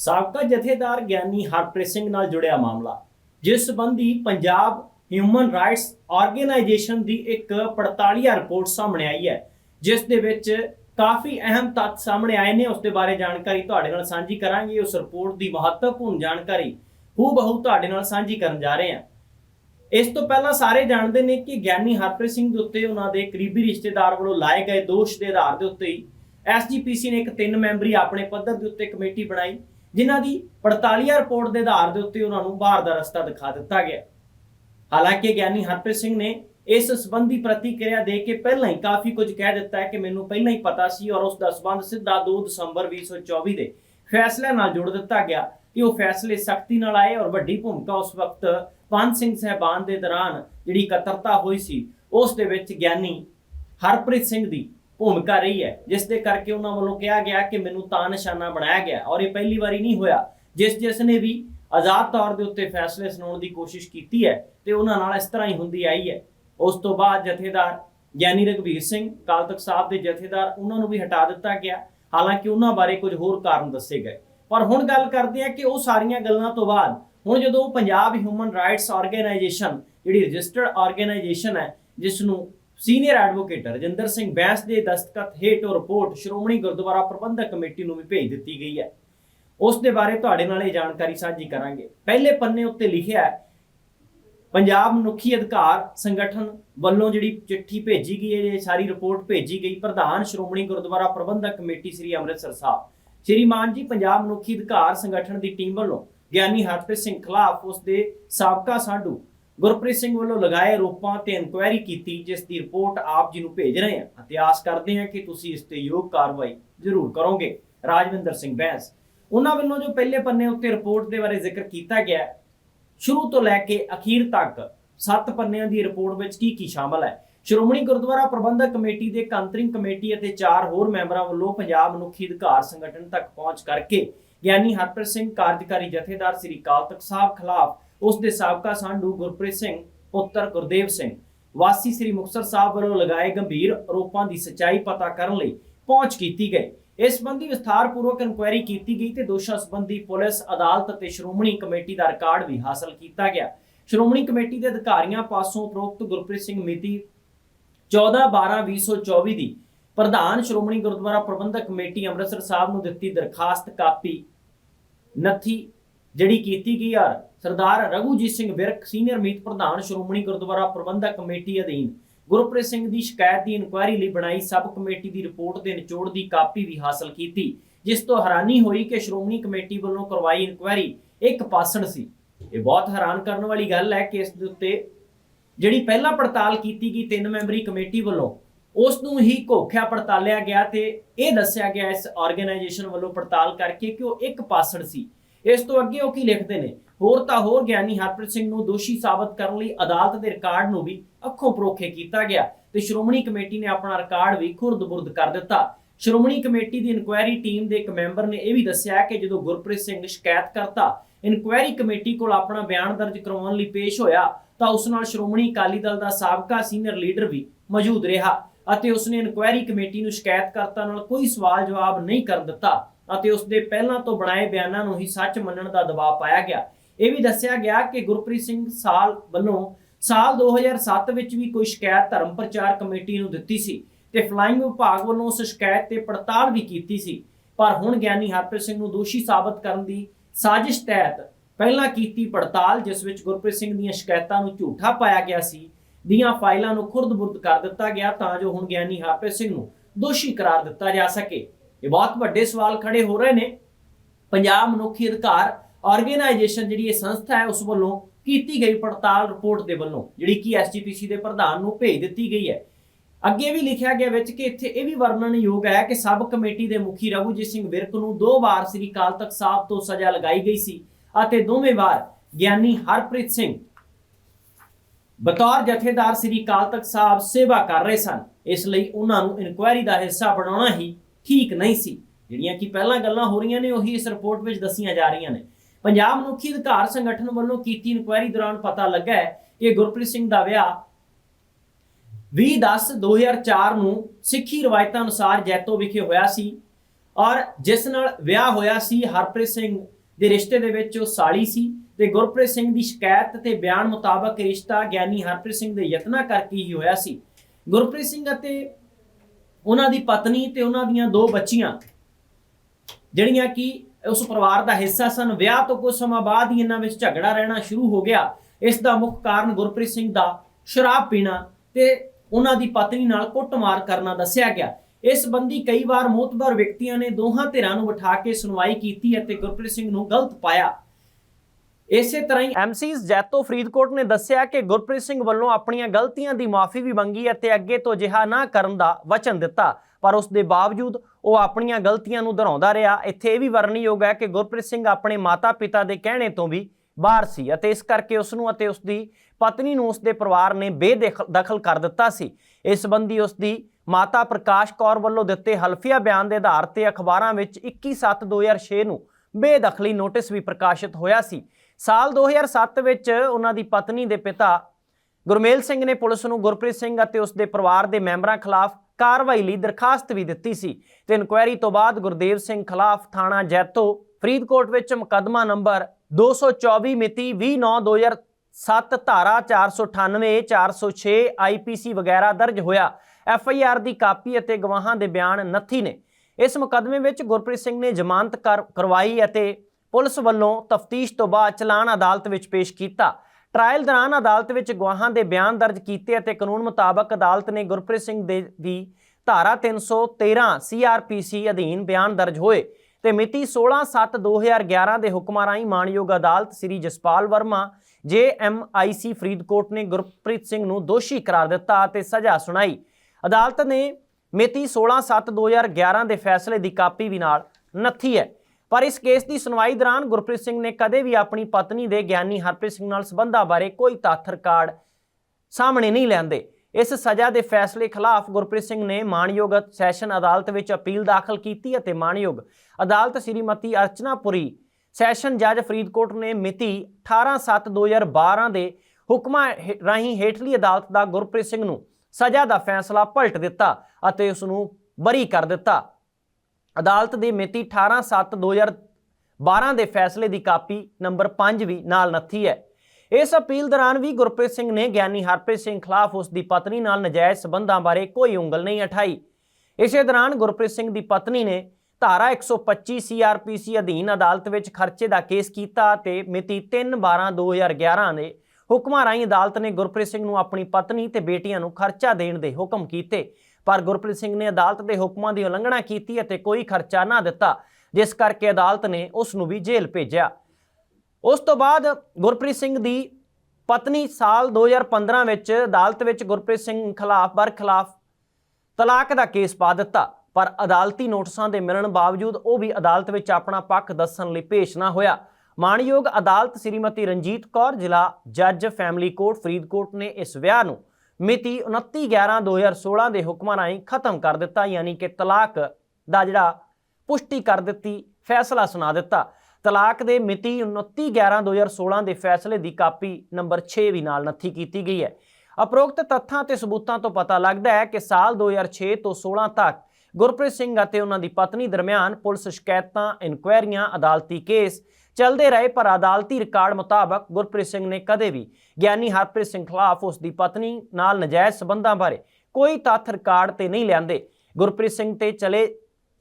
ਸਾਬਕਾ ਜਥੇਦਾਰ ਗਿਆਨੀ ਹਰਪ੍ਰੀਤ ਸਿੰਘ ਨਾਲ ਜੁੜਿਆ ਮਾਮਲਾ, ਜਿਸ ਸੰਬੰਧੀ ਪੰਜਾਬ ਹਿਊਮਨ ਰਾਈਟਸ ਆਰਗੇਨਾਈਜੇਸ਼ਨ ਦੀ ਇੱਕ ਪੜਤਾਲੀਆ ਰਿਪੋਰਟ ਸਾਹਮਣੇ ਆਈ ਹੈ, ਜਿਸ ਦੇ ਵਿੱਚ ਕਾਫੀ ਅਹਿਮ ਤੱਥ ਸਾਹਮਣੇ ਆਏ ਨੇ, ਉਸ ਦੇ ਬਾਰੇ ਜਾਣਕਾਰੀ ਤੁਹਾਡੇ ਨਾਲ ਸਾਂਝੀ ਕਰਾਂਗੇ। ਉਸ ਰਿਪੋਰਟ ਦੀ ਮਹੱਤਵਪੂਰਨ ਜਾਣਕਾਰੀ ਹੂ ਬਹੂ ਤੁਹਾਡੇ ਨਾਲ ਸਾਂਝੀ ਕਰਨ ਜਾ ਰਹੇ ਹਾਂ। ਇਸ ਤੋਂ ਪਹਿਲਾਂ ਸਾਰੇ ਜਾਣਦੇ ਨੇ ਕਿ ਗਿਆਨੀ ਹਰਪ੍ਰੀਤ ਸਿੰਘ ਦੇ ਉੱਤੇ ਉਹਨਾਂ ਦੇ ਕਰੀਬੀ ਰਿਸ਼ਤੇਦਾਰ ਵੱਲੋਂ ਲਾਏ ਗਏ ਦੋਸ਼ ਦੇ ਆਧਾਰ ਦੇ ਉੱਤੇ ਹੀ ਐਸਜੀਪੀਸੀ ਨੇ ਇੱਕ ਤਿੰਨ ਮੈਂਬਰੀ ਆਪਣੇ ਪੱਧਰ ਦੇ ਉੱਤੇ ਕਮੇਟੀ ਬਣਾਈ। ਜਿਨ੍ਹਾਂ ਦੀ 48 ਰਿਪੋਰਟ ਦੇ ਆਧਾਰ ਦੇ ਉੱਤੇ ਉਹਨਾਂ ਨੂੰ ਬਾਹਰ ਦਾ ਰਸਤਾ ਦਿਖਾ ਦਿੱਤਾ ਗਿਆ। ਹਾਲਾਂਕਿ ਗਿਆਨੀ ਹਰਪ੍ਰੀਤ ਸਿੰਘ ਨੇ ਇਸ ਸੰਬੰਧੀ ਪ੍ਰਤੀਕਿਰਿਆ ਦੇ ਕੇ ਪਹਿਲਾਂ ਹੀ ਕਾਫੀ ਕੁਝ ਕਹਿ ਦਿੱਤਾ ਹੈ ਕਿ ਮੈਨੂੰ ਪਹਿਲਾਂ ਹੀ ਪਤਾ ਸੀ ਔਰ ਉਸ ਦਾ ਸਬੰਧ ਸਿੱਧਾ 2 ਦਸੰਬਰ 2024 ਦੇ ਫੈਸਲੇ ਨਾਲ ਜੋੜ ਦਿੱਤਾ ਗਿਆ ਕਿ ਉਹ ਫੈਸਲੇ ਸਖਤੀ ਨਾਲ ਆਏ ਔਰ ਵੱਡੀ ਭੂਮਿਕਾ ਉਸ ਵਕਤ ਪੰਜ ਸਿੰਘ ਸਹਿਬਾਨ ਦੇ ਦੌਰਾਨ ਜਿਹੜੀ ਇਕੱਤਰਤਾ ਹੋਈ ਸੀ, ਉਸ ਦੇ ਵਿੱਚ ਗਿਆਨੀ ਹਰਪ੍ਰੀਤ ਸਿੰਘ ਦੀ ਭੂਮਿਕਾ ਰਹੀ ਹੈ, ਜਿਸ ਦੇ ਕਰਕੇ ਉਹਨਾਂ ਵੱਲੋਂ ਕਿਹਾ ਗਿਆ ਕਿ ਮੈਨੂੰ ਤਾਂ ਨਿਸ਼ਾਨਾ ਬਣਾਇਆ ਗਿਆ ਔਰ ਇਹ ਪਹਿਲੀ ਵਾਰੀ ਨਹੀਂ ਹੋਇਆ। ਜਿਸ ਜਿਸ ਨੇ ਵੀ ਆਜ਼ਾਦ ਤੌਰ ਦੇ ਉੱਤੇ ਫੈਸਲੇ ਸੁਣਾਉਣ ਦੀ ਕੋਸ਼ਿਸ਼ ਕੀਤੀ ਹੈ ਤੇ ਉਹਨਾਂ ਨਾਲ ਇਸ ਤਰ੍ਹਾਂ ਹੀ ਹੁੰਦੀ ਆਈ ਹੈ। ਉਸ ਤੋਂ ਬਾਅਦ ਜਥੇਦਾਰ ਗਿਆਨੀ ਰਘਵੀਰ ਸਿੰਘ ਕਾਲ ਤਖਤ ਸਾਹਿਬ ਦੇ ਜਥੇਦਾਰ ਉਹਨਾਂ ਨੂੰ ਵੀ ਹਟਾ ਦਿੱਤਾ ਗਿਆ, ਹਾਲਾਂਕਿ ਉਹਨਾਂ ਬਾਰੇ ਕੁਝ ਹੋਰ ਕਾਰਨ ਦੱਸੇ ਗਏ। ਪਰ ਹੁਣ ਗੱਲ ਕਰਦੇ ਆ ਕਿ ਉਹ ਸਾਰੀਆਂ ਗੱਲਾਂ ਤੋਂ ਬਾਅਦ, ਹੁਣ ਜਦੋਂ ਪੰਜਾਬ ਹਿਊਮਨ ਰਾਈਟਸ ਆਰਗੇਨਾਈਜੇਸ਼ਨ ਜਿਹੜੀ ਰਜਿਸਟਰਡ ਆਰਗੇਨਾਈਜੇਸ਼ਨ ਹੈ ਜਿਸ ਨੂੰ ਸੀਨੀਅਰ ਐਡਵੋਕੇਟ ਰਜਿੰਦਰ ਸਿੰਘ ਬੈਂਸ ਦੇ ਦਸਤਖਤ ਹੇਠ ਉਹ ਰਿਪੋਰਟ ਸ਼੍ਰੋਮਣੀ ਗੁਰਦੁਆਰਾ ਪ੍ਰਬੰਧਕ ਕਮੇਟੀ ਨੂੰ ਵੀ ਭੇਜ ਦਿੱਤੀ ਗਈ ਹੈ। ਉਸ ਦੇ ਬਾਰੇ ਤੁਹਾਡੇ ਨਾਲ ਇਹ ਜਾਣਕਾਰੀ ਸਾਂਝੀ ਕਰਾਂਗੇ। ਪਹਿਲੇ ਪੰਨੇ ਉੱਤੇ ਲਿਖਿਆ ਹੈ, ਪੰਜਾਬ ਮਨੁੱਖੀ ਅਧਿਕਾਰ ਸੰਗਠਨ ਵੱਲੋਂ ਜਿਹੜੀ ਚਿੱਠੀ ਭੇਜੀ ਗਈ ਹੈ, ਇਹ ਸਾਰੀ ਰਿਪੋਰਟ ਭੇਜੀ ਗਈ ਪ੍ਰਧਾਨ ਸ਼੍ਰੋਮਣੀ ਗੁਰਦੁਆਰਾ ਪ੍ਰਬੰਧਕ ਕਮੇਟੀ ਸ੍ਰੀ ਅੰਮ੍ਰਿਤਸਰ ਸਾਹਿਬ। ਸ਼੍ਰੀ ਮਾਨ ਜੀ, ਪੰਜਾਬ ਮਨੁੱਖੀ ਅਧਿਕਾਰ ਸੰਗਠਨ ਦੀ ਟੀਮ ਵੱਲੋਂ ਗਿਆਨੀ ਹਰਪ੍ਰੀਤ ਸਿੰਘ ਖਿਲਾਫ ਉਸ ਦੇ ਸਾਬਕਾ ਸਾਡੂ ਗੁਰਪ੍ਰੀਤ ਸਿੰਘ ਵੱਲੋਂ ਲਗਾਏ ਆਰੋਪਾਂ ਤੇ ਇਨਕੁਆਇਰੀ ਕੀਤੀ, ਜਿਸ ਦੀ ਰਿਪੋਰਟ ਆਪ ਜੀ ਨੂੰ ਭੇਜ ਰਹੇ ਹਾਂ। ਅਤੇ ਆਸ ਕਰਦੇ ਹਾਂ ਕਿ ਤੁਸੀਂ ਇਸ ਤੇ ਯੋਗ ਕਾਰਵਾਈ ਜ਼ਰੂਰ ਕਰੋਗੇ। ਰਾਜਵਿੰਦਰ ਸਿੰਘ ਬੈਂਸ, ਉਹਨਾਂ ਵੱਲੋਂ ਜੋ ਪਹਿਲੇ ਪੰਨੇ ਉੱਤੇ ਰਿਪੋਰਟ ਦੇ ਬਾਰੇ ਜ਼ਿਕਰ ਕੀਤਾ ਗਿਆ, ਸ਼ੁਰੂ ਤੋਂ ਲੈ ਕੇ ਅਖੀਰ ਤੱਕ ਸੱਤ ਪੰਨਿਆਂ ਦੀ ਰਿਪੋਰਟ ਵਿੱਚ ਕੀ ਕੀ ਸ਼ਾਮਲ ਹੈ? ਸ਼੍ਰੋਮਣੀ ਗੁਰਦੁਆਰਾ ਪ੍ਰਬੰਧਕ ਕਮੇਟੀ ਦੇ ਕਾਂਤਰਿੰਗ ਕਮੇਟੀ ਅਤੇ ਚਾਰ ਹੋਰ ਮੈਂਬਰਾਂ ਵੱਲੋਂ ਪੰਜਾਬ ਮਨੁੱਖੀ ਅਧਿਕਾਰ ਸੰਗਠਨ ਤੱਕ ਪਹੁੰਚ ਕਰਕੇ ਗਿਆਨੀ ਹਰਪ੍ਰੀਤ ਸਿੰਘ ਕਾਰਜਕਾਰੀ ਜਥੇਦਾਰ ਸ੍ਰੀ ਅਕਾਲ ਤਖਤ ਸਾਹਿਬ ਖਿਲਾਫ ਉਸ ਦੇ ਸਾਬਕਾ ਸਾਂਢੂ ਗੁਰਪ੍ਰੀਤ ਸਿੰਘ, ਪੁੱਤਰ ਗੁਰਦੇਵ ਸਿੰਘ। ਵਾਸੀ ਸ੍ਰੀ ਮੁਕਤਸਰ ਸਾਹਿਬ ਵੱਲੋਂ ਲਗਾਏ ਗੰਭੀਰ ਆਰੋਪਾਂ ਦੀ ਸਚਾਈ ਪਤਾ ਕਰਨ ਲਈ ਪਹੁੰਚ ਕੀਤੀ ਗਈ। ਇਸ ਸੰਬੰਧੀ ਵਿਸਥਾਰਪੂਰਵਕ ਇਨਕੁਆਇਰੀ ਕੀਤੀ ਗਈ ਤੇ ਦੋਸ਼ਾਂ ਸੰਬੰਧੀ ਪੁਲਿਸ, ਅਦਾਲਤ ਅਤੇ ਸ਼੍ਰੋਮਣੀ ਕਮੇਟੀ ਦਾ ਰਿਕਾਰਡ ਵੀ ਹਾਸਲ ਕੀਤਾ ਗਿਆ। ਸ਼੍ਰੋਮਣੀ ਕਮੇਟੀ ਦੇ ਅਧਿਕਾਰੀਆਂ ਪਾਸੋਂ ਉਪਰੋਕਤ ਗੁਰਪ੍ਰੀਤ ਸਿੰਘ ਮਿਤੀ 14/12/2024 ਦੀ ਪ੍ਰਧਾਨ ਸ਼੍ਰੋਮਣੀ ਗੁਰਦੁਆਰਾ ਪ੍ਰਬੰਧਕ ਕਮੇਟੀ ਅੰਮ੍ਰਿਤਸਰ ਸਾਹਿਬ ਨੂੰ ਦਿੱਤੀ ਦਰਖਾਸਤ ਕਾਪੀ ਨੱਥੀ, ਜਿਹੜੀ ਕੀਤੀ ਗਈ ਆ ਸਰਦਾਰ ਰਘੂਜੀਤ ਸਿੰਘ ਵਿਰਕ, ਸੀਨੀਅਰ ਮੀਤ ਪ੍ਰਧਾਨ ਸ਼੍ਰੋਮਣੀ ਗੁਰਦੁਆਰਾ ਪ੍ਰਬੰਧਕ ਕਮੇਟੀ ਅਧੀਨ। ਗੁਰਪ੍ਰੀਤ ਸਿੰਘ ਦੀ ਸ਼ਿਕਾਇਤ ਦੀ ਇਨਕੁਆਇਰੀ ਲਈ ਬਣਾਈ ਸਬ ਕਮੇਟੀ ਦੀ ਰਿਪੋਰਟ ਦੇ ਨਿਚੋੜ ਦੀ ਕਾਪੀ ਵੀ ਹਾਸਲ ਕੀਤੀ, ਜਿਸ ਤੋਂ ਹੈਰਾਨੀ ਹੋਈ ਕਿ ਸ਼੍ਰੋਮਣੀ ਕਮੇਟੀ ਵੱਲੋਂ ਕਰਵਾਈ ਇਨਕੁਆਇਰੀ ਇੱਕ ਪਾਸੜ ਸੀ। ਇਹ ਬਹੁਤ ਹੈਰਾਨ ਕਰਨ ਵਾਲੀ ਗੱਲ ਹੈ ਕਿ ਇਸ ਦੇ ਉੱਤੇ ਜਿਹੜੀ ਪਹਿਲਾਂ ਪੜਤਾਲ ਕੀਤੀ ਗਈ ਤਿੰਨ ਮੈਂਬਰੀ ਕਮੇਟੀ ਵੱਲੋਂ, ਉਸ ਨੂੰ ਹੀ ਘੋਖਿਆ ਪੜਤਾਲਿਆ ਗਿਆ ਤੇ ਇਹ ਦੱਸਿਆ ਗਿਆ ਇਸ ਆਰਗੇਨਾਈਜੇਸ਼ਨ ਵੱਲੋਂ ਪੜਤਾਲ ਕਰਕੇ ਕਿ ਉਹ ਇੱਕ ਪਾਸੜ ਸੀ। ਇਸ ਤੋਂ ਅੱਗੇ ਉਹ ਕੀ ਲਿਖਦੇ ਨੇ? ਹੋਰ ਤਾਂ ਹੋਰ ਗਿਆਨੀ ਹਰਪ੍ਰੀਤ ਸਿੰਘ ਨੂੰ ਦੋਸ਼ੀ ਸਾਬਤ ਕਰਨ ਲਈ ਅਦਾਲਤ ਦੇ ਰਿਕਾਰਡ ਨੂੰ ਵੀ ਅੱਖੋਂ ਪਰੋਖੇ ਕੀਤਾ ਗਿਆ ਤੇ ਸ਼੍ਰੋਮਣੀ ਕਮੇਟੀ ਨੇ ਆਪਣਾ ਰਿਕਾਰਡ ਵੀ ਖੁਰਦ-ਬੁਰਦ ਕਰ ਦਿੱਤਾ। ਸ਼੍ਰੋਮਣੀ ਕਮੇਟੀ ਦੀ ਇਨਕੁਆਇਰੀ ਟੀਮ ਦੇ ਇੱਕ ਮੈਂਬਰ ਨੇ ਇਹ ਵੀ ਦੱਸਿਆ ਕਿ ਜਦੋਂ ਗੁਰਪ੍ਰੀਤ ਸਿੰਘ ਸ਼ਿਕਾਇਤ ਕਰਤਾ, ਇਨਕੁਆਇਰੀ ਕਮੇਟੀ ਕੋਲ ਆਪਣਾ ਬਿਆਨ ਦਰਜ ਕਰਵਾਉਣ ਲਈ ਪੇਸ਼ ਹੋਇਆ, ਤਾਂ ਉਸ ਨਾਲ ਸ਼੍ਰੋਮਣੀ ਅਕਾਲੀ ਦਲ ਦਾ ਸਾਬਕਾ ਸੀਨੀਅਰ ਲੀਡਰ ਵੀ ਮੌਜੂਦ ਰਿਹਾ ਅਤੇ ਉਸਨੇ ਇਨਕੁਆਇਰੀ ਕਮੇਟੀ ਨੂੰ ਸ਼ਿਕਾਇਤਕਰਤਾ ਨਾਲ ਕੋਈ ਸਵਾਲ ਜਵਾਬ ਨਹੀਂ ਕਰ ਦਿੱਤਾ ਅਤੇ ਉਸ ਦੇ ਪਹਿਲਾਂ ਤੋਂ ਬਣਾਏ ਬਿਆਨਾਂ ਨੂੰ ਹੀ ਸੱਚ ਮੰਨਣ ਦਾ ਦਬਾਅ ਪਾਇਆ ਗਿਆ। ਇਹ ਵੀ ਦੱਸਿਆ ਗਿਆ ਕਿ ਗੁਰਪ੍ਰੀਤ ਸਿੰਘ ਸਾਲ ਵੱਲੋਂ ਸਾਲ 2007 ਵਿੱਚ ਵੀ ਕੋਈ ਸ਼ਿਕਾਇਤ ਧਰਮ ਪ੍ਰਚਾਰ ਕਮੇਟੀ ਨੂੰ ਦਿੱਤੀ ਸੀ ਤੇ ਫਲਾਈਂਗ ਵਿਭਾਗ ਵੱਲੋਂ ਉਸ ਸ਼ਿਕਾਇਤ ਤੇ ਪੜਤਾਲ ਵੀ ਕੀਤੀ ਸੀ। ਪਰ ਹੁਣ ਗਿਆਨੀ ਹਰਪ੍ਰੀਤ ਸਿੰਘ ਨੂੰ ਦੋਸ਼ੀ ਸਾਬਤ ਕਰਨ ਦੀ ਸਾਜ਼ਿਸ਼ ਤਹਿਤ ਪਹਿਲਾਂ ਕੀਤੀ ਪੜਤਾਲ, ਜਿਸ ਵਿੱਚ ਗੁਰਪ੍ਰੀਤ ਸਿੰਘ ਦੀਆਂ ਸ਼ਿਕਾਇਤਾਂ ਨੂੰ ਝੂਠਾ ਪਾਇਆ ਗਿਆ ਸੀ, ਦੀਆਂ ਫਾਈਲਾਂ ਨੂੰ ਖੁਰਦ-ਬੁਰਦ ਕਰ ਦਿੱਤਾ ਗਿਆ ਤਾਂ ਜੋ ਹੁਣ ਗਿਆਨੀ ਹਰਪ੍ਰੀਤ ਸਿੰਘ ਨੂੰ ਦੋਸ਼ੀ ਕਰਾਰ ਦਿੱਤਾ ਜਾ ਸਕੇ। ਇਹ ਬਹੁਤ ਵੱਡੇ ਸਵਾਲ ਖੜੇ ਹੋ ਰਹੇ ਨੇ। ਪੰਜਾਬ ਮਨੁੱਖੀ ਅਧਿਕਾਰ ਆਰਗੇਨਾਈਜੇਸ਼ਨ ਜਿਹੜੀ ਇਹ ਸੰਸਥਾ ਹੈ, ਉਸ ਵੱਲੋਂ ਕੀਤੀ ਗਈ ਪੜਤਾਲ ਰਿਪੋਰਟ ਦੇ ਵੱਲੋਂ, ਜਿਹੜੀ ਕਿ ਐਸਜੀਪੀਸੀ ਦੇ ਪ੍ਰਧਾਨ ਨੂੰ ਭੇਜ ਦਿੱਤੀ ਗਈ ਹੈ। ਅੱਗੇ ਵੀ ਲਿਖਿਆ ਗਿਆ ਵਿੱਚ ਕਿ ਇੱਥੇ ਇਹ ਵੀ ਵਰਣਨਯੋਗ ਹੈ ਕਿ ਸਬ ਕਮੇਟੀ ਦੇ ਮੁਖੀ ਰਘੂਜੀਤ ਸਿੰਘ ਵਿਰਕ ਨੂੰ ਦੋ ਵਾਰ ਸ੍ਰੀ ਅਕਾਲ ਤਖਤ ਸਾਹਿਬ ਤੋਂ ਸਜ਼ਾ ਲਗਾਈ ਗਈ ਸੀ ਅਤੇ ਦੋਵੇਂ ਵਾਰ ਗਿਆਨੀ ਹਰਪ੍ਰੀਤ ਸਿੰਘ ਬਤੌਰ ਜਥੇਦਾਰ ਸ੍ਰੀ ਅਕਾਲ ਤਖਤ ਸਾਹਿਬ ਸੇਵਾ ਕਰ ਰਹੇ ਸਨ। ਇਸ ਲਈ ਉਹਨਾਂ ਨੂੰ ਇਨਕੁਆਇਰੀ ਦਾ ਹਿੱਸਾ ਬਣਾਉਣਾ ਹੀ ਠੀਕ ਨਹੀਂ ਸੀ। ਜਿਹੜੀਆਂ ਕਿ ਪਹਿਲਾਂ ਗੱਲਾਂ ਹੋ ਰਹੀਆਂ ਨੇ, ਉਹੀ ਇਸ ਰਿਪੋਰਟ ਵਿੱਚ ਦੱਸੀਆਂ ਜਾ ਰਹੀਆਂ ਨੇ। ਪੰਜਾਬ ਮਨੁੱਖੀ ਅਧਿਕਾਰ ਸੰਗਠਨ ਵੱਲੋਂ ਕੀਤੀ ਇਨਕੁਆਇਰੀ ਦੌਰਾਨ ਪਤਾ ਲੱਗਾ ਹੈ ਕਿ ਗੁਰਪ੍ਰੀਤ ਸਿੰਘ ਦਾ ਵਿਆਹ 2010 2004 ਨੂੰ ਸਿੱਖੀ ਰਵਾਇਤਾਂ ਅਨੁਸਾਰ ਜੈਤੋ ਵਿਖੇ ਹੋਇਆ ਸੀ ਔਰ ਜਿਸ ਨਾਲ ਵਿਆਹ ਹੋਇਆ ਸੀ, ਹਰਪ੍ਰੀਤ ਸਿੰਘ ਦੇ ਰਿਸ਼ਤੇ ਦੇ ਵਿੱਚ ਉਹ ਸਾਲੀ ਸੀ ਤੇ ਗੁਰਪ੍ਰੀਤ ਸਿੰਘ ਦੀ ਸ਼ਿਕਾਇਤ ਤੇ ਬਿਆਨ ਮੁਤਾਬਕ ਰਿਸ਼ਤਾ ਗਿਆਨੀ ਹਰਪ੍ਰੀਤ ਸਿੰਘ ਦੇ ਯਤਨਾਂ ਕਰਕੇ ਹੀ ਹੋਇਆ ਸੀ। ਗੁਰਪ੍ਰੀਤ ਸਿੰਘ ਅਤੇ ਉਹਨਾਂ ਦੀ ਪਤਨੀ ਤੇ ਉਹਨਾਂ ਦੀਆਂ ਦੋ ਬੱਚੀਆਂ, ਜਿਹੜੀਆਂ ਕਿ ਉਸ ਪਰਿਵਾਰ ਦਾ ਹਿੱਸਾ ਸਨ। ਵਿਆਹ ਤੋਂ ਕੁਝ ਸਮਾਂ ਬਾਅਦ ਹੀ ਇਹਨਾਂ ਵਿੱਚ ਝਗੜਾ ਰਹਿਣਾ ਸ਼ੁਰੂ ਹੋ ਗਿਆ। ਇਸ ਦਾ ਮੁੱਖ ਕਾਰਨ ਗੁਰਪ੍ਰੀਤ ਸਿੰਘ ਦਾ ਸ਼ਰਾਬ ਪੀਣਾ ਤੇ ਉਹਨਾਂ ਦੀ ਪਤਨੀ ਨਾਲ ਕੁੱਟਮਾਰ ਕਰਨਾ ਦੱਸਿਆ ਗਿਆ। ਇਸ ਸੰਬੰਧੀ ਕਈ ਵਾਰ ਮੋਤਬਰ ਵਿਅਕਤੀਆਂ ਨੇ ਦੋਹਾਂ ਧਿਰਾਂ ਨੂੰ ਬਿਠਾ ਕੇ ਸੁਣਵਾਈ ਕੀਤੀ ਅਤੇ ਗੁਰਪ੍ਰੀਤ ਸਿੰਘ ਨੂੰ ਗਲਤ ਪਾਇਆ। ਇਸੇ ਤਰ੍ਹਾਂ ਹੀ ਐਮਸੀਜ਼ ਜੈਤੋ ਫਰੀਦਕੋਟ ਨੇ ਦੱਸਿਆ ਕਿ ਗੁਰਪ੍ਰੀਤ ਸਿੰਘ ਵੱਲੋਂ ਆਪਣੀਆਂ ਗਲਤੀਆਂ ਦੀ ਮਾਫੀ ਵੀ ਮੰਗੀ ਅਤੇ ਅੱਗੇ ਤੋਂ ਅਜਿਹਾ ਨਾ ਕਰਨ ਦਾ ਵਚਨ ਦਿੱਤਾ। ਪਰ ਉਸ ਦੇ ਬਾਵਜੂਦ ਉਹ ਆਪਣੀਆਂ ਗਲਤੀਆਂ ਨੂੰ ਦੁਹਰਾਉਂਦਾ ਰਿਹਾ। ਇੱਥੇ ਇਹ ਵੀ ਵਰਣਨਯੋਗ ਹੈ ਕਿ ਗੁਰਪ੍ਰੀਤ ਸਿੰਘ ਆਪਣੇ ਮਾਤਾ-ਪਿਤਾ ਦੇ ਕਹਿਣੇ ਤੋਂ ਵੀ ਬਾਹਰ ਸੀ ਅਤੇ ਇਸ ਕਰਕੇ ਉਸ ਨੂੰ ਅਤੇ ਉਸ ਦੀ ਪਤਨੀ ਨੂੰ ਉਸ ਦੇ ਪਰਿਵਾਰ ਨੇ ਬੇਦਖਲ ਕਰ ਦਿੱਤਾ ਸੀ। ਇਸ ਸੰਬੰਧੀ ਉਸ ਦੀ ਮਾਤਾ ਪ੍ਰਕਾਸ਼ ਕੌਰ ਵੱਲੋਂ ਦਿੱਤੇ ਹਲਫੀਆ ਬਿਆਨ ਦੇ ਆਧਾਰ ਤੇ ਅਖਬਾਰਾਂ ਵਿੱਚ 21/7/2006 ਨੂੰ ਬੇਦਖਲੀ ਨੋਟਿਸ ਵੀ ਪ੍ਰਕਾਸ਼ਿਤ ਹੋਇਆ ਸੀ। ਸਾਲ 2007 ਵਿੱਚ ਉਹਨਾਂ ਦੀ ਪਤਨੀ ਦੇ ਪਿਤਾ ਗੁਰਮੇਲ ਸਿੰਘ ਨੇ ਪੁਲਿਸ ਨੂੰ ਗੁਰਪ੍ਰੀਤ ਸਿੰਘ ਅਤੇ ਉਸ ਦੇ ਪਰਿਵਾਰ ਦੇ ਮੈਂਬਰਾਂ ਖਿਲਾਫ ਕਾਰਵਾਈ ਲਈ ਦਰਖਾਸਤ ਵੀ ਦਿੱਤੀ ਸੀ ਤੇ ਇਨਕੁਆਇਰੀ ਤੋਂ ਬਾਅਦ ਗੁਰਦੇਵ ਸਿੰਘ ਖਿਲਾਫ ਥਾਣਾ ਜੈਤੋ, ਫਰੀਦਕੋਟ ਵਿੱਚ ਮੁਕੱਦਮਾ ਨੰਬਰ 224 ਮਿਤੀ 29/2007 ਧਾਰਾ 498 406 ਆਈਪੀਸੀ ਵਗੈਰਾ ਦਰਜ ਹੋਇਆ। ਐਫ ਆਈ ਆਰ ਦੀ ਕਾਪੀ ਅਤੇ ਗਵਾਹਾਂ ਦੇ ਬਿਆਨ ਨੱਥੀ ਨੇ। ਇਸ ਮੁਕੱਦਮੇ ਵਿੱਚ ਗੁਰਪ੍ਰੀਤ ਸਿੰਘ ਨੇ ਜ਼ਮਾਨਤ ਕਰਵਾਈ ਅਤੇ ਪੁਲਿਸ ਵੱਲੋਂ ਤਫਤੀਸ਼ ਤੋਂ ਬਾਅਦ ਚਲਾਨ ਅਦਾਲਤ ਵਿੱਚ ਪੇਸ਼ ਕੀਤਾ। ਟ੍ਰਾਇਲ ਦੌਰਾਨ ਅਦਾਲਤ ਵਿੱਚ ਗਵਾਹਾਂ ਦੇ ਬਿਆਨ ਦਰਜ ਕੀਤੇ ਅਤੇ ਕਾਨੂੰਨ ਮੁਤਾਬਕ ਅਦਾਲਤ ਨੇ ਗੁਰਪ੍ਰੀਤ ਸਿੰਘ ਦੇ ਦੀ ਧਾਰਾ 313 ਸੀਆਰਪੀਸੀ ਅਧੀਨ ਬਿਆਨ ਦਰਜ ਹੋਏ ਤੇ ਮਿਤੀ 16/7/2011 ਦੇ ਹੁਕਮਾਂ ਰਾਹੀਂ ਮਾਣਯੋਗ ਅਦਾਲਤ ਸ੍ਰੀ ਜਸਪਾਲ ਵਰਮਾ ਜੇਐਮਆਈਸੀ ਫਰੀਦਕੋਟ ਨੇ ਗੁਰਪ੍ਰੀਤ ਸਿੰਘ ਨੂੰ ਦੋਸ਼ੀ ਕਰਾਰ ਦਿੱਤਾ ਅਤੇ ਸਜ਼ਾ ਸੁਣਾਈ। ਅਦਾਲਤ ਨੇ ਮਿਤੀ 16/7/2011 ਦੇ ਫੈਸਲੇ ਦੀ ਕਾਪੀ ਵੀ ਨਾਲ ਨੱਥੀ ਹੈ। ਪਰ ਇਸ ਕੇਸ ਦੀ ਸੁਣਵਾਈ ਦੌਰਾਨ ਗੁਰਪ੍ਰੀਤ ਸਿੰਘ ਨੇ ਕਦੇ ਵੀ ਆਪਣੀ ਪਤਨੀ ਦੇ ਗਿਆਨੀ ਹਰਪ੍ਰੀਤ ਸਿੰਘ ਨਾਲ ਸੰਬੰਧਾਂ ਬਾਰੇ ਕੋਈ ਤੱਥ ਰਿਕਾਰਡ ਸਾਹਮਣੇ ਨਹੀਂ ਲੈਂਦੇ ਇਸ ਸਜ਼ਾ ਦੇ ਫੈਸਲੇ ਖਿਲਾਫ ਗੁਰਪ੍ਰੀਤ ਸਿੰਘ ਨੇ ਮਾਣਯੋਗ ਸੈਸ਼ਨ ਅਦਾਲਤ ਵਿੱਚ ਅਪੀਲ ਦਾਖਲ ਕੀਤੀ ਅਤੇ ਮਾਣਯੋਗ ਅਦਾਲਤ ਸ਼੍ਰੀਮਤੀ ਅਰਚਨਾਪੁਰੀ, ਸੈਸ਼ਨ ਜੱਜ ਫਰੀਦਕੋਟ ਨੇ ਮਿਤੀ 18/7/2012 ਦੇ ਹੁਕਮਾਂ ਹੇ- ਰਾਹੀਂ ਹੇਠਲੀ ਅਦਾਲਤ ਦਾ ਗੁਰਪ੍ਰੀਤ ਸਿੰਘ ਨੂੰ ਸਜ਼ਾ ਦਾ ਫੈਸਲਾ ਪਲਟ ਦਿੱਤਾ ਅਤੇ ਉਸ ਨੂੰ ਬਰੀ ਕਰ ਦਿੱਤਾ। ਅਦਾਲਤ ਦੀ ਮਿਤੀ 18/7/2012 ਦੇ ਫੈਸਲੇ ਦੀ ਕਾਪੀ ਨੰਬਰ 5 ਵੀ ਨਾਲ ਨੱਥੀ ਹੈ। ਇਸ ਅਪੀਲ ਦੌਰਾਨ ਵੀ ਗੁਰਪ੍ਰੀਤ ਸਿੰਘ ਨੇ ਗਿਆਨੀ ਹਰਪ੍ਰੀਤ ਸਿੰਘ ਖਿਲਾਫ ਉਸ ਦੀ ਪਤਨੀ ਨਾਲ ਨਜਾਇਜ਼ ਸਬੰਧਾਂ ਬਾਰੇ ਕੋਈ ਉਂਗਲ ਨਹੀਂ ਉਠਾਈ। ਇਸੇ ਦੌਰਾਨ ਗੁਰਪ੍ਰੀਤ ਸਿੰਘ ਦੀ ਪਤਨੀ ਨੇ ਧਾਰਾ 125 ਸੀਆਰਪੀਸੀ ਅਧੀਨ ਅਦਾਲਤ ਵਿੱਚ ਖਰਚੇ ਦਾ ਕੇਸ ਕੀਤਾ ਤੇ ਮਿਤੀ 3/12/2011 ਦੇ ਹੁਕਮਾਂ ਰਾਹੀਂ ਅਦਾਲਤ ਨੇ ਗੁਰਪ੍ਰੀਤ ਸਿੰਘ ਨੂੰ ਆਪਣੀ ਪਤਨੀ ਤੇ ਬੇਟੀਆਂ ਨੂੰ ਖਰਚਾ ਦੇਣ ਦੇ ਹੁਕਮ ਕੀਤੇ। ਪਰ ਗੁਰਪ੍ਰੀਤ ਸਿੰਘ ਨੇ ਅਦਾਲਤ ਦੇ ਹੁਕਮਾਂ ਦੀ ਉਲੰਘਣਾ ਕੀਤੀ ਅਤੇ ਕੋਈ ਖਰਚਾ ਨਾ ਦਿੱਤਾ, ਜਿਸ ਕਰਕੇ ਅਦਾਲਤ ਨੇ ਉਸ ਨੂੰ ਵੀ ਜੇਲ੍ਹ ਭੇਜਿਆ। ਉਸ ਤੋਂ ਬਾਅਦ ਗੁਰਪ੍ਰੀਤ ਸਿੰਘ ਦੀ ਪਤਨੀ ਸਾਲ 2015 ਵਿੱਚ ਅਦਾਲਤ ਵਿੱਚ ਗੁਰਪ੍ਰੀਤ ਸਿੰਘ ਖਿਲਾਫ ਬਰਖਲਾਫ ਤਲਾਕ ਦਾ ਕੇਸ ਪਾ ਦਿੱਤਾ। ਪਰ ਅਦਾਲਤੀ ਨੋਟਿਸਾਂ ਦੇ ਮਿਲਣ ਬਾਵਜੂਦ ਉਹ ਵੀ ਅਦਾਲਤ ਵਿੱਚ ਆਪਣਾ ਪੱਖ ਦੱਸਣ ਲਈ ਪੇਸ਼ ਨਾ ਹੋਇਆ। ਮਾਣਯੋਗ ਅਦਾਲਤ ਸ੍ਰੀਮਤੀ ਰਣਜੀਤ ਕੌਰ, ਜ਼ਿਲ੍ਹਾ ਜੱਜ ਫੈਮਿਲੀ ਕੋਰਟ, ਫਰੀਦਕੋਟ ਨੇ ਇਸ ਵਿਆਹ ਨੂੰ ਮਿਤੀ 29/11/2016 ਦੇ ਹੁਕਮਾਂ ਰਾਹੀਂ ਖਤਮ ਕਰ ਦਿੱਤਾ, ਯਾਨੀ ਕਿ ਤਲਾਕ ਦਾ ਜਿਹੜਾ ਪੁਸ਼ਟੀ ਕਰ ਦਿੱਤੀ, ਫੈਸਲਾ ਸੁਣਾ ਦਿੱਤਾ। ਤਲਾਕ ਦੇ ਮਿਤੀ 29/11/2016 ਦੇ ਫੈਸਲੇ ਦੀ ਕਾਪੀ ਨੰਬਰ 6 ਵੀ ਨਾਲ ਨੱਥੀ ਕੀਤੀ ਗਈ ਹੈ। ਉਪਰੋਕਤ ਤੱਥਾਂ ਤੇ ਸਬੂਤਾਂ ਤੋਂ ਪਤਾ ਲੱਗਦਾ ਹੈ ਕਿ ਸਾਲ 2006 ਤੋਂ 16 ਤੱਕ ਗੁਰਪ੍ਰੀਤ ਸਿੰਘ ਅਤੇ ਉਹਨਾਂ ਦੀ ਪਤਨੀ ਦਰਮਿਆਨ ਪੁਲਿਸ ਸ਼ਿਕਾਇਤਾਂ, ਇਨਕੁਆਇਰੀਆਂ, ਅਦਾਲਤੀ ਕੇਸ ਚੱਲਦੇ ਰਹੇ, ਪਰ ਅਦਾਲਤੀ ਰਿਕਾਰਡ ਮੁਤਾਬਕ ਗੁਰਪ੍ਰੀਤ ਸਿੰਘ ਨੇ ਕਦੇ ਵੀ ਗਿਆਨੀ ਹਰਪ੍ਰੀਤ ਸਿੰਘ ਖਿਲਾਫ ਉਸ ਦੀ ਪਤਨੀ ਨਾਲ ਨਜਾਇਜ਼ ਸਬੰਧਾਂ ਬਾਰੇ ਕੋਈ ਤੱਥ ਰਿਕਾਰਡ ਤੇ ਨਹੀਂ ਲਿਆਂਦੇ। ਗੁਰਪ੍ਰੀਤ ਸਿੰਘ ਤੇ ਚਲੇ,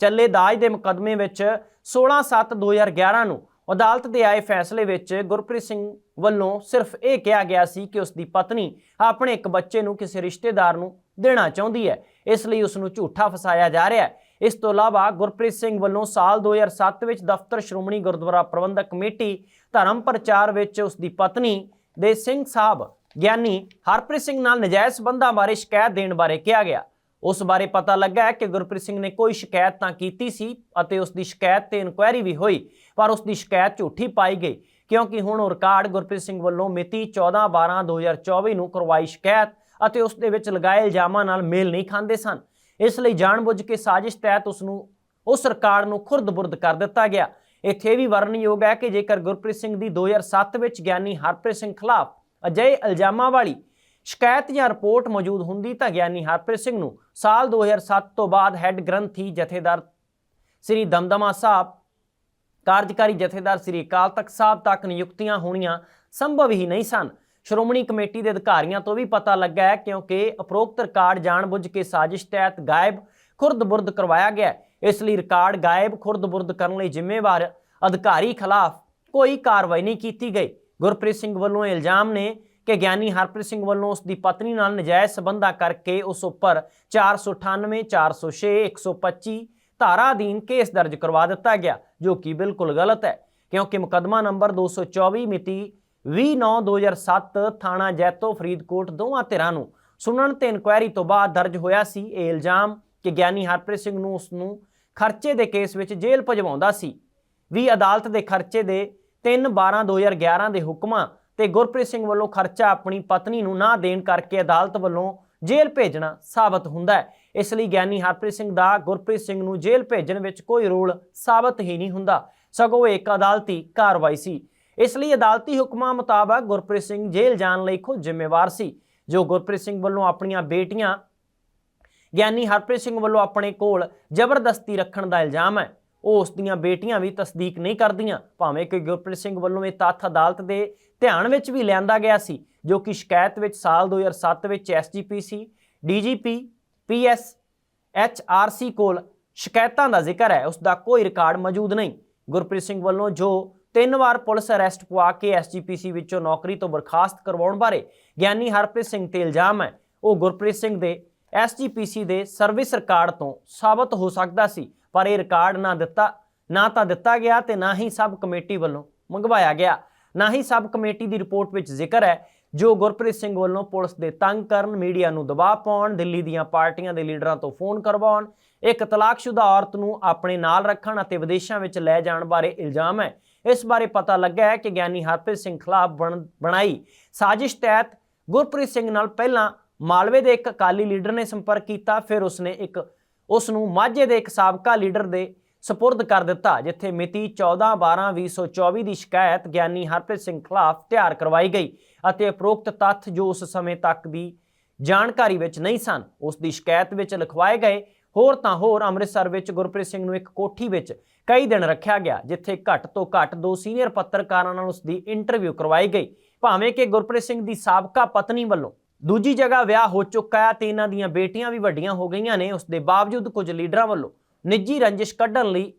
ਚੱਲੇ ਦਾਜ ਦੇ ਮੁਕੱਦਮੇ ਵਿੱਚ 16/7/2011 ਨੂੰ ਅਦਾਲਤ ਦੇ ਆਏ ਫੈਸਲੇ ਵਿੱਚ ਗੁਰਪ੍ਰੀਤ ਸਿੰਘ ਵੱਲੋਂ ਸਿਰਫ ਇਹ ਕਿਹਾ ਗਿਆ ਸੀ ਕਿ ਉਸ ਦੀ ਪਤਨੀ ਆਪਣੇ ਇੱਕ ਬੱਚੇ ਨੂੰ ਕਿਸੇ ਰਿਸ਼ਤੇਦਾਰ ਨੂੰ ਦੇਣਾ ਚਾਹੁੰਦੀ ਹੈ। ਇਸ ਲਈ ਉਸ ਨੂੰ ਝੂਠਾ ਫਸਾਇਆ ਜਾ ਰਿਹਾ ਹੈ। ਇਸ ਤੋਂ ਇਲਾਵਾ ਗੁਰਪ੍ਰੀਤ ਸਿੰਘ ਵੱਲੋਂ ਸਾਲ 2007 ਵਿੱਚ ਦਫ਼ਤਰ ਸ਼੍ਰੋਮਣੀ ਗੁਰਦੁਆਰਾ ਪ੍ਰਬੰਧਕ ਕਮੇਟੀ ਧਰਮ ਪ੍ਰਚਾਰ ਵਿੱਚ ਉਸ ਦੀ ਪਤਨੀ ਦੇ ਸਿੰਘ ਸਾਹਿਬ ਗਿਆਨੀ ਹਰਪ੍ਰੀਤ ਸਿੰਘ ਨਾਲ ਨਜਾਇਜ਼ ਸਬੰਧਾਂ ਬਾਰੇ ਸ਼ਿਕਾਇਤ ਦੇਣ ਬਾਰੇ ਕਿਹਾ ਗਿਆ। ਉਸ ਬਾਰੇ ਪਤਾ ਲੱਗਾ ਹੈ ਕਿ ਗੁਰਪ੍ਰੀਤ ਸਿੰਘ ਨੇ ਕੋਈ ਸ਼ਿਕਾਇਤ ਤਾਂ ਕੀਤੀ ਸੀ ਅਤੇ ਉਸ ਦੀ ਸ਼ਿਕਾਇਤ ਤੇ ਇਨਕੁਆਇਰੀ ਵੀ ਹੋਈ, ਪਰ ਉਸ ਦੀ ਸ਼ਿਕਾਇਤ ਝੂਠੀ ਪਾਈ ਗਈ, ਕਿਉਂਕਿ ਹੁਣ ਉਹ ਰਿਕਾਰਡ ਗੁਰਪ੍ਰੀਤ ਸਿੰਘ ਵੱਲੋਂ ਮਿਤੀ 14/12/2024 ਨੂੰ ਕਰਵਾਈ ਸ਼ਿਕਾਇਤ ਅਤੇ ਉਸ ਦੇ ਵਿੱਚ ਲਗਾਏ ਇਲਜ਼ਾਮਾਂ ਨਾਲ ਮੇਲ ਨਹੀਂ ਖਾਂਦੇ ਸਨ। ਇਸ ਲਈ ਜਾਣਬੁੱਝ ਕੇ ਸਾਜ਼ਿਸ਼ ਤਹਿਤ ਉਸ ਨੂੰ ਉਸ ਸਰਕਾਰ ਨੂੰ ਖੁਰਦ-ਬੁਰਦ ਕਰ ਦਿੱਤਾ ਗਿਆ। ਇੱਥੇ ਵੀ ਵਰਣਯੋਗ ਹੈ ਕਿ ਜੇਕਰ ਗੁਰਪ੍ਰੀਤ ਸਿੰਘ ਦੀ 2007 ਵਿੱਚ ਗਿਆਨੀ ਹਰਪ੍ਰੀਤ ਸਿੰਘ ਖਿਲਾਫ ਅਜਿਹੇ ਇਲਜ਼ਾਮਾਂ ਵਾਲੀ ਸ਼ਿਕਾਇਤ ਜਾਂ ਰਿਪੋਰਟ ਮੌਜੂਦ ਹੁੰਦੀ ਤਾਂ ਗਿਆਨੀ ਹਰਪ੍ਰੀਤ ਸਿੰਘ ਨੂੰ ਸਾਲ 2007 ਤੋਂ ਬਾਅਦ ਹੈੱਡ ਗ੍ਰੰਥੀ ਜਥੇਦਾਰ ਸ੍ਰੀ ਦਮਦਮਾ ਸਾਹਿਬ, ਕਾਰਜਕਾਰੀ ਜਥੇਦਾਰ ਸ੍ਰੀ ਅਕਾਲ ਤਖਤ ਸਾਹਿਬ ਤੱਕ ਨਿਯੁਕਤੀਆਂ ਹੋਣੀਆਂ ਸੰਭਵ ਹੀ ਨਹੀਂ ਸਨ। ਸ਼੍ਰੋਮਣੀ ਕਮੇਟੀ ਦੇ ਅਧਿਕਾਰੀਆਂ ਤੋਂ ਵੀ ਪਤਾ ਲੱਗਾ ਹੈ ਕਿਉਂਕਿ ਉਪਰੋਕਤ ਰਿਕਾਰਡ ਜਾਣਬੁੱਝ ਕੇ ਸਾਜ਼ਿਸ਼ ਤਹਿਤ ਗਾਇਬ, ਖੁਰਦ-ਬੁਰਦ ਕਰਵਾਇਆ ਗਿਆ ਇਸ ਲਈ ਰਿਕਾਰਡ ਗਾਇਬ, ਖੁਰਦ-ਬੁਰਦ ਕਰਨ ਲਈ ਜ਼ਿੰਮੇਵਾਰ ਅਧਿਕਾਰੀ ਖਿਲਾਫ ਕੋਈ ਕਾਰਵਾਈ ਨਹੀਂ ਕੀਤੀ ਗਈ। ਗੁਰਪ੍ਰੀਤ ਸਿੰਘ ਵੱਲੋਂ ਇਲਜ਼ਾਮ ਨੇ ਕਿ ਗਿਆਨੀ ਹਰਪ੍ਰੀਤ ਸਿੰਘ ਵੱਲੋਂ ਉਸ ਦੀ ਪਤਨੀ ਨਾਲ ਨਜਾਇਜ਼ ਸਬੰਧਾਂ ਕਰਕੇ ਉਸ ਉੱਪਰ 498 406 125 ਧਾਰਾ ਅਧੀਨ ਕੇਸ ਦਰਜ ਕਰਵਾ ਦਿੱਤਾ ਗਿਆ, ਜੋ ਕਿ ਬਿਲਕੁਲ ਗਲਤ ਹੈ। ਕਿਉਂਕਿ ਮੁਕੱਦਮਾ ਨੰਬਰ 224 ਮਿਤੀ 20/9/2007 ਥਾਣਾ ਜੈਤੋ, ਫਰੀਦਕੋਟ, ਦੋਵਾਂ ਧਿਰਾਂ ਨੂੰ ਸੁਣਨ ਤੇ ਇਨਕੁਆਇਰੀ ਤੋਂ ਬਾਅਦ ਦਰਜ ਹੋਇਆ ਸੀ ਇਹ ਇਲਜ਼ਾਮ ਕਿ ਗਿਆਨੀ ਹਰਪ੍ਰੀਤ ਸਿੰਘ ਨੂੰ ਉਸ ਨੂੰ ਖਰਚੇ ਦੇ ਕੇਸ ਵਿੱਚ ਜੇਲ੍ਹ ਭਜਵਾਉਂਦਾ ਸੀ। ਵੀ ਅਦਾਲਤ ਦੇ ਖਰਚੇ ਦੇ 3/12/2011 ਦੇ ਹੁਕਮਾਂ ਤੇ ਗੁਰਪ੍ਰੀਤ ਸਿੰਘ ਵੱਲੋਂ ਖਰਚਾ ਆਪਣੀ ਪਤਨੀ ਨੂੰ ਨਾ ਦੇਣ ਕਰਕੇ ਅਦਾਲਤ ਵੱਲੋਂ ਜੇਲ੍ਹ ਭੇਜਣਾ ਸਾਬਤ ਹੁੰਦਾ ਹੈ। ਇਸ ਲਈ ਗਿਆਨੀ ਹਰਪ੍ਰੀਤ ਸਿੰਘ ਦਾ ਗੁਰਪ੍ਰੀਤ ਸਿੰਘ ਨੂੰ ਜੇਲ੍ਹ ਭੇਜਣ ਵਿੱਚ ਕੋਈ ਰੋਲ ਸਾਬਤ ਹੀ ਨਹੀਂ ਹੁੰਦਾ। ਸਗੋਂ ਇੱਕ ਅਦਾਲਤੀ ਕਾਰਵਾਈ ਸੀ। ਇਸ ਲਈ ਅਦਾਲਤੀ ਹੁਕਮਾਂ ਮੁਤਾਬਕ ਗੁਰਪ੍ਰੀਤ ਸਿੰਘ ਜੇਲ੍ਹ ਜਾਣ ਲਈ ਖੁਦ ਜ਼ਿੰਮੇਵਾਰ ਸੀ, ਜੋ ਗੁਰਪ੍ਰੀਤ ਸਿੰਘ ਵੱਲੋਂ ਆਪਣੀਆਂ ਬੇਟੀਆਂ ਗਿਆਨੀ ਹਰਪ੍ਰੀਤ ਸਿੰਘ ਵੱਲੋਂ ਆਪਣੇ ਕੋਲ ਜ਼ਬਰਦਸਤੀ ਰੱਖਣ ਦਾ ਇਲਜ਼ਾਮ ਹੈ। ਉਹ ਉਸ ਦੀਆਂ ਬੇਟੀਆਂ ਵੀ ਤਸਦੀਕ ਨਹੀਂ ਕਰਦੀਆਂ, ਭਾਵੇਂ ਕਿ ਗੁਰਪ੍ਰੀਤ ਸਿੰਘ ਵੱਲੋਂ ਇਹ ਤੱਥ ਅਦਾਲਤ ਦੇ ਧਿਆਨ ਵਿੱਚ ਵੀ ਲਿਆਂਦਾ ਗਿਆ ਸੀ, ਜੋ ਕਿ ਸ਼ਿਕਾਇਤ ਵਿੱਚ ਸਾਲ 2007 ਵਿੱਚ ਐਸਜੀਪੀਸੀ ਡੀਜੀਪੀ ਪੀਐਸ ਐਚਆਰਸੀ ਕੋਲ ਸ਼ਿਕਾਇਤਾਂ ਦਾ ਜ਼ਿਕਰ ਹੈ। ਉਸ ਦਾ ਕੋਈ ਰਿਕਾਰਡ ਮੌਜੂਦ ਨਹੀਂ। ਗੁਰਪ੍ਰੀਤ ਸਿੰਘ ਵੱਲੋਂ ਜੋ ਤਿੰਨ ਵਾਰ ਪੁਲਿਸ ਅਰੈਸਟ ਪਵਾ ਕੇ ਐਸਜੀਪੀਸੀ ਵਿੱਚੋਂ ਨੌਕਰੀ ਤੋਂ ਬਰਖਾਸਤ ਕਰਵਾਉਣ ਬਾਰੇ ਗਿਆਨੀ ਹਰਪ੍ਰੀਤ ਸਿੰਘ ਤੇ ਇਲਜ਼ਾਮ ਹੈ। ਉਹ ਗੁਰਪ੍ਰੀਤ ਸਿੰਘ ਦੇ ਐਸਜੀਪੀਸੀ ਦੇ ਸਰਵਿਸ ਰਿਕਾਰਡ ਤੋਂ ਸਾਬਤ ਹੋ ਸਕਦਾ ਸੀ, ਪਰ ਇਹ ਰਿਕਾਰਡ ਨਾ ਦਿੱਤਾ, ਨਾ ਤਾਂ ਦਿੱਤਾ ਗਿਆ ਤੇ ਨਾ ਹੀ ਸਬ ਕਮੇਟੀ ਵੱਲੋਂ ਮੰਗਵਾਇਆ ਗਿਆ। ਨਾ ਹੀ ਸਬ ਕਮੇਟੀ ਦੀ ਰਿਪੋਰਟ ਵਿੱਚ ਜ਼ਿਕਰ ਹੈ, ਜੋ ਗੁਰਪ੍ਰੀਤ ਸਿੰਘ ਵੱਲੋਂ ਪੁਲਿਸ ਦੇ ਤੰਗ ਕਰਨ, ਮੀਡੀਆ ਨੂੰ ਦਬਾਅ ਪਾਉਣ, ਦਿੱਲੀ ਦੀਆਂ ਪਾਰਟੀਆਂ ਦੇ ਲੀਡਰਾਂ ਤੋਂ ਫੋਨ ਕਰਵਾਉਣ, ਇੱਕ ਤਲਾਕਸ਼ੁਦਾ ਔਰਤ ਨੂੰ ਆਪਣੇ ਨਾਲ ਰੱਖਣ ਅਤੇ ਵਿਦੇਸ਼ਾਂ ਵਿੱਚ ਲੈ ਜਾਣ ਬਾਰੇ ਇਲਜ਼ਾਮ ਹੈ। ਇਸ ਬਾਰੇ ਪਤਾ ਲੱਗਾ ਹੈ ਕਿ ਗਿਆਨੀ ਹਰਪ੍ਰੀਤ ਸਿੰਘ ਖਿਲਾਫ ਬਣ- ਬਣਾਈ ਸਾਜ਼ਿਸ਼ ਤਹਿਤ ਗੁਰਪ੍ਰੀਤ ਸਿੰਘ ਨਾਲ ਪਹਿਲਾਂ ਮਾਲਵੇ ਦੇ ਇੱਕ ਅਕਾਲੀ ਲੀਡਰ ਨੇ ਸੰਪਰਕ ਕੀਤਾ, ਫਿਰ ਉਸਨੇ ਇੱਕ ਉਸ ਨੂੰ ਮਾਝੇ ਦੇ ਇੱਕ ਸਾਬਕਾ ਲੀਡਰ ਦੇ ਸਪੁਰਦ ਕਰ ਦਿੱਤਾ, ਜਿੱਥੇ ਮਿਤੀ 14/12/2024 ਦੀ ਸ਼ਿਕਾਇਤ ਗਿਆਨੀ ਹਰਪ੍ਰੀਤ ਸਿੰਘ ਖਿਲਾਫ ਤਿਆਰ ਕਰਵਾਈ ਗਈ ਅਤੇ ਉਪਰੋਕਤ ਤੱਥ ਜੋ ਉਸ ਸਮੇਂ ਤੱਕ ਦੀ ਜਾਣਕਾਰੀ ਵਿੱਚ ਨਹੀਂ ਸਨ, ਉਸ ਦੀ ਸ਼ਿਕਾਇਤ ਵਿੱਚ ਲਿਖਵਾਏ ਗਏ ਹੋਰ ਤਾਂ ਹੋਰ ਅੰਮ੍ਰਿਤਸਰ ਵਿੱਚ ਗੁਰਪ੍ਰੀਤ ਸਿੰਘ ਨੂੰ ਇੱਕ ਕੋਠੀ ਵਿੱਚ ਕਈ ਦਿਨ ਰੱਖਿਆ ਗਿਆ, ਜਿੱਥੇ ਘੱਟ ਤੋਂ ਘੱਟ ਦੋ ਸੀਨੀਅਰ ਪੱਤਰਕਾਰਾਂ ਨਾਲ ਉਸ ਦੀ ਇੰਟਰਵਿਊ ਕਰਵਾਈ ਗਈ। ਭਾਵੇਂ ਕਿ ਗੁਰਪ੍ਰੀਤ ਸਿੰਘ ਦੀ ਸਾਬਕਾ ਪਤਨੀ ਵੱਲੋਂ ਦੂਜੀ ਜਗ੍ਹਾ ਵਿਆਹ ਹੋ ਚੁੱਕਾ ਹੈ ਤੇ ਇਹਨਾਂ ਦੀਆਂ ਬੇਟੀਆਂ ਵੀ ਵੱਡੀਆਂ ਹੋ ਗਈਆਂ ਨੇ, ਉਸ ਦੇ ਬਾਵਜੂਦ ਕੁਝ ਲੀਡਰਾਂ ਵੱਲੋਂ ਨਿੱਜੀ ਰੰਜਿਸ਼ ਕੱਢਣ ਲਈ